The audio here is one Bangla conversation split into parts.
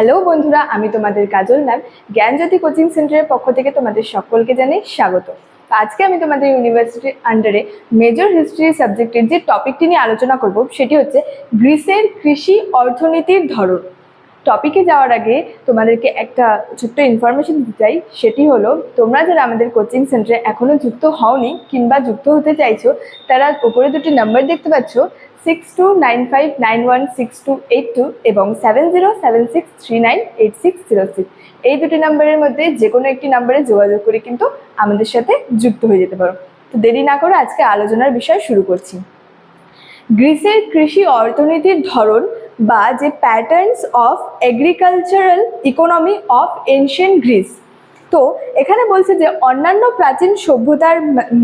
হ্যালো বন্ধুরা, আমি তোমাদের কাজল ম্যাম। জ্ঞানজ্যোতি কোচিং সেন্টারের পক্ষ থেকে তোমাদের সকলকে জানাই স্বাগত। আজকে আমি তোমাদের ইউনিভার্সিটির আন্ডারে মেজর হিস্ট্রি সাবজেক্টের যে টপিকটি নিয়ে আলোচনা করব, সেটি হচ্ছে গ্রিসের কৃষি অর্থনীতির ধরন। টপিকে যাওয়ার আগে তোমাদেরকে একটা ছোট্ট ইনফরমেশন দিতে চাই। সেটি হলো, তোমরা যারা আমাদের কোচিং সেন্টারে এখনও যুক্ত হওনি কিংবা যুক্ত হতে চাইছো, তারা উপরে দুটি নাম্বার দেখতে পাচ্ছ six two nine five nine one six two eight two এবং seven zero seven six three nine eight six zero six এই দুটি নাম্বারের মধ্যে যে কোনো একটি নাম্বারে যোগাযোগ করে কিন্তু আমাদের সাথে যুক্ত হয়ে যেতে পারো। তো দেরি না করে আজকে আলোচনার বিষয় শুরু করছি। গ্রিসের কৃষি অর্থনীতির ধরন বা যে patterns of agricultural economy of ancient Greece তো এখানে বলছে যে অন্যান্য প্রাচীন সভ্যতার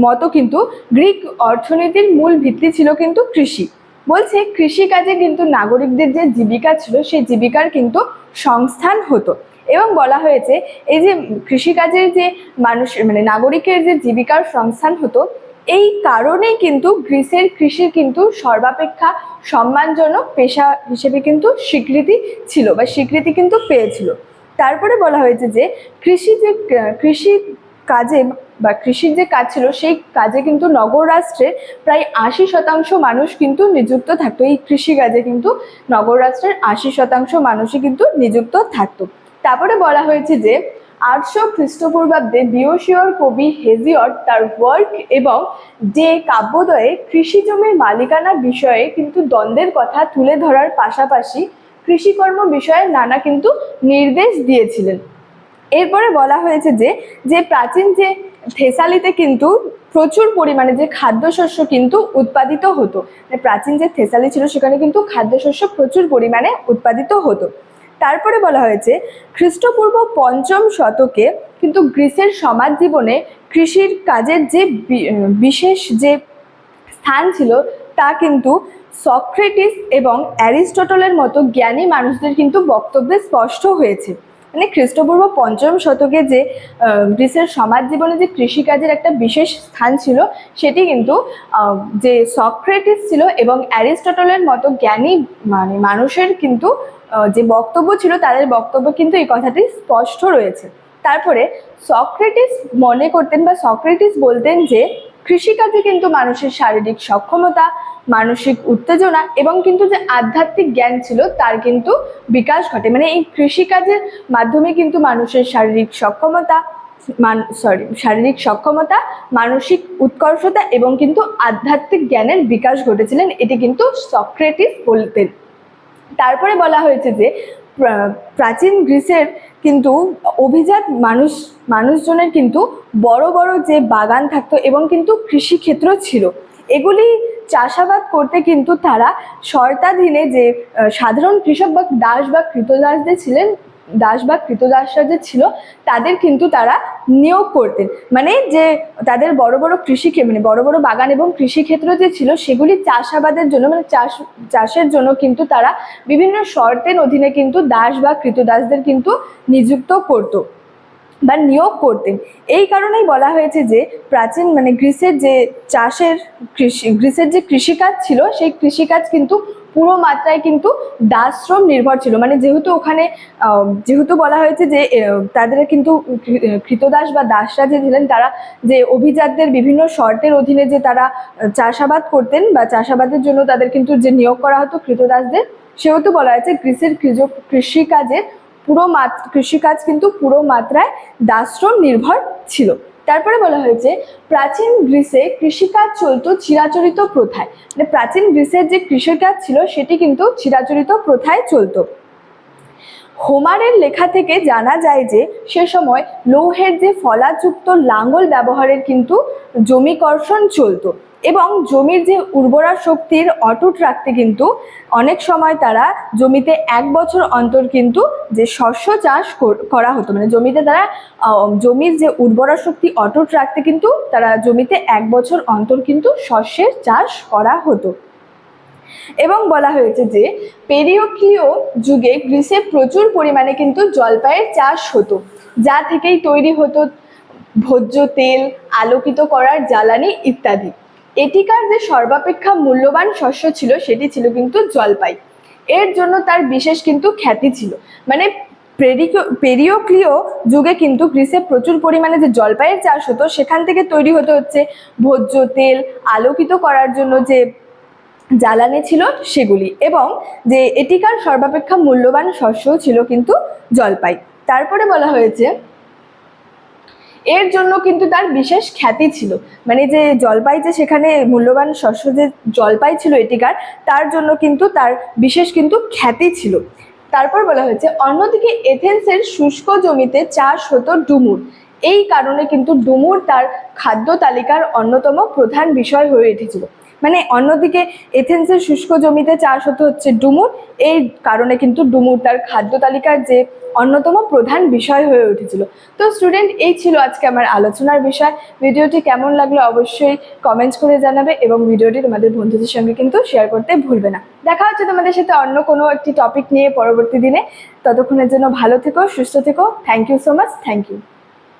মতো কিন্তু গ্রিক অর্থনীতির মূল ভিত্তি ছিল কিন্তু কৃষি। বলছে কৃষিকাজে কিন্তু নাগরিকদের যে জীবিকা ছিল, সেই জীবিকার কিন্তু সংস্থান হতো। এবং বলা হয়েছে, এই যে কৃষিকাজের যে মানুষ মানে নাগরিকের যে জীবিকার সংস্থান হতো এই কারণেই কিন্তু গ্রিসের কৃষির কিন্তু সর্বাপেক্ষা সম্মানজনক পেশা হিসেবে কিন্তু স্বীকৃতি ছিল বা স্বীকৃতি কিন্তু পেয়েছিল। তারপরে বলা হয়েছে যে কৃষি যে, কৃষি কাজে বা কৃষির যে কাজ ছিল, সেই কাজে কিন্তু নগর রাষ্ট্রের প্রায় আশি শতাংশ মানুষ কিন্তু নিযুক্ত থাকতো। এই কৃষিকাজে কিন্তু নগর রাষ্ট্রের আশি শতাংশ মানুষই কিন্তু নিযুক্ত থাকতো। তারপরে বলা হয়েছে যে আটশো খ্রিস্টপূর্বাব্দে বিয়সীয়র কবি হেজিয়র তার ওয়ার্ক এবং যে কাব্যদয়ে কৃষি জমির মালিকানা বিষয়ে কিন্তু দ্বন্দ্বের কথা তুলে ধরার পাশাপাশি কৃষিকর্ম বিষয়ে নানা কিন্তু নির্দেশ দিয়েছিলেন। এরপরে বলা হয়েছে যে যে প্রাচীন যে থেসালিতে কিন্তু প্রচুর পরিমাণে যে খাদ্যশস্য কিন্তু উৎপাদিত হতো প্রাচীন যে থেসালি ছিল সেখানে কিন্তু খাদ্যশস্য প্রচুর পরিমাণে উৎপাদিত হতো। তারপরে বলা হয়েছে, খ্রিস্টপূর্ব পঞ্চম শতকে কিন্তু গ্রিসের সমাজ জীবনে কৃষির কাজের যে বিশেষ যে স্থান ছিল, তা কিন্তু সক্রেটিস এবং অ্যারিস্টটলের মতো জ্ঞানী মানুষদের কিন্তু বক্তব্যে স্পষ্ট হয়েছে। মানে খ্রিস্টপূর্ব পঞ্চম শতকে যে গ্রিসের সমাজ জীবনে যে কৃষিকাজের একটা বিশেষ স্থান ছিল, সেটি কিন্তু যে সক্রেটিস ছিল এবং অ্যারিস্টটলের মতো জ্ঞানী মানে মানুষের কিন্তু যে বক্তব্য ছিল, তাদের বক্তব্য কিন্তু এই কথাটি স্পষ্ট রয়েছে। তারপরে সক্রেটিস মনে করতেন বা সক্রেটিস বলতেন যে কৃষিকাজে কিন্তু মানুষের শারীরিক সক্ষমতা, মানসিক উত্তেজনা এবং কিন্তু যে আধ্যাত্মিক জ্ঞান ছিল তার কিন্তু বিকাশ ঘটে। মানে এই কৃষিকাজের মাধ্যমে কিন্তু মানুষের শারীরিক সক্ষমতা, মান সরি শারীরিক সক্ষমতা, মানসিক উৎকর্ষতা এবং কিন্তু আধ্যাত্মিক জ্ঞানের বিকাশ ঘটেছিলেন এটি কিন্তু সক্রেটিস বলতেন। তারপরে বলা হয়েছে যে প্রাচীন গ্রিসের কিন্তু অভিজাত মানুষ, মানুষজনের কিন্তু বড় বড় যে বাগান থাকতো এবং কিন্তু কৃষিক্ষেত্র ছিল, এগুলি চাষাবাদ করতে কিন্তু তারা শর্তাধীনে যে সাধারণ কৃষক বা দাস বা কৃতদাসদের ছিলেন দাস বা কৃতদাসরা যে ছিল, তাদের কিন্তু তারা নিয়োগ করতেন। মানে যে তাদের বড় বড় কৃষিকে মানে বড় বড় বাগান এবং কৃষিক্ষেত্র যে ছিল, সেগুলি চাষাবাদের জন্য মানে চাষ, চাষের জন্য কিন্তু তারা বিভিন্ন শর্তের অধীনে কিন্তু দাস বা কৃতদাসদের কিন্তু নিযুক্ত করতো। বা নিয়োগ করতেন এই কারণেই বলা হয়েছে যে প্রাচীন মানে গ্রিসের যে চাষের কৃষি, গ্রিসের যে কৃষিকাজ ছিল, সেই কৃষিকাজ কিন্তু পুরো মাত্রায় কিন্তু দাসশ্রম নির্ভর ছিল। মানে যেহেতু ওখানে যেহেতু বলা হয়েছে যে তাদের কিন্তু কৃতদাস বা দাসরা যে ছিলেন, তারা যে অভিজাতদের বিভিন্ন শর্তের অধীনে যে তারা চাষাবাদ করতেন বা চাষাবাদের জন্য তাদের কিন্তু যে নিয়োগ করা হতো কৃতদাসদের, সেহেতু বলা হয়েছে গ্রিসের কৃজ- কৃষিকাজের পুরো মাত্র কৃষিকাজ কিন্তু পুরো মাত্রায় দাশ্রম নির্ভর ছিল। তারপরে বলা হয়েছে, প্রাচীন গ্রিসে কৃষিকাজ চলতো চিরাচরিত প্রথায়। মানে প্রাচীন গ্রিসের যে কৃষিকাজ ছিল, সেটি কিন্তু চিরাচরিত প্রথায় চলতো। হোমারের লেখা থেকে জানা যায় যে, সে সময় লৌহের যে ফলাযুক্ত লাঙ্গল ব্যবহারের কিন্তু জমিকর্ষণ চলতো এবং জমির যে উর্বরা শক্তির অটুট রাখতে কিন্তু অনেক সময় তারা জমিতে এক বছর অন্তর কিন্তু যে শস্য চাষ করা হতো। মানে জমিতে তারা জমির যে উর্বরা শক্তি অটুট রাখতে কিন্তু তারা জমিতে এক বছর অন্তর কিন্তু শস্যের চাষ করা হতো। এবং বলা হয়েছে যে পেরিয়ক্লিও যুগে গ্রিসে প্রচুর পরিমাণে কিন্তু জলপাইয়ের চাষ হতো, যা থেকেই তৈরি হতো ভোজ্য তেল, আলোকিত করার জ্বালানি ইত্যাদি। এটিকার যে সর্বাপেক্ষা মূল্যবান শস্য ছিল সেটি ছিল কিন্তু জলপাই। এর জন্য তার বিশেষ কিন্তু খ্যাতি ছিল। মানে পেরিওক্লিও যুগে কিন্তু গ্রিসে প্রচুর পরিমাণে যে জলপাইয়ের চাষ হতো, সেখান থেকে তৈরি হতে হচ্ছে ভোজ্য তেল, আলোকিত করার জন্য যে জ্বালানি ছিল সেগুলি এবং যে এটিকার সর্বাপেক্ষা মূল্যবান শস্যও ছিল কিন্তু জলপাই। তারপরে বলা হয়েছে, এর জন্য কিন্তু তার বিশেষ খ্যাতি ছিল। মানে যে জলপাই যে সেখানে মূল্যবান শস্য যে জলপাই ছিল এটিকার, তার জন্য কিন্তু তার বিশেষ কিন্তু খ্যাতি ছিল। তারপর বলা হয়েছে, অন্যদিকে এথেন্সের শুষ্ক জমিতে চাষ হতো ডুমুর। এই কারণে কিন্তু ডুমুর তার খাদ্য তালিকার অন্যতম প্রধান বিষয় হয়ে উঠেছিল। মানে অন্যদিকে এথেন্সের শুষ্ক জমিতে চাষ হতে হচ্ছে ডুমুর। এই কারণে কিন্তু ডুমুর তার খাদ্য তালিকার যে অন্যতম প্রধান বিষয় হয়ে উঠেছিল। তো স্টুডেন্ট এই ছিল আজকে আমার আলোচনার বিষয়। ভিডিওটি কেমন লাগল অবশ্যই কমেন্টস করে জানাবে এবং ভিডিওটি তোমাদের বন্ধুদের সঙ্গে কিন্তু শেয়ার করতে ভুলবে না। দেখা হচ্ছে তোমাদের সাথে অন্য কোনো একটি টপিক নিয়ে পরবর্তী দিনে। ততক্ষণের জন্য ভালো থেকো, সুস্থ থেকো। Thank you so much thank you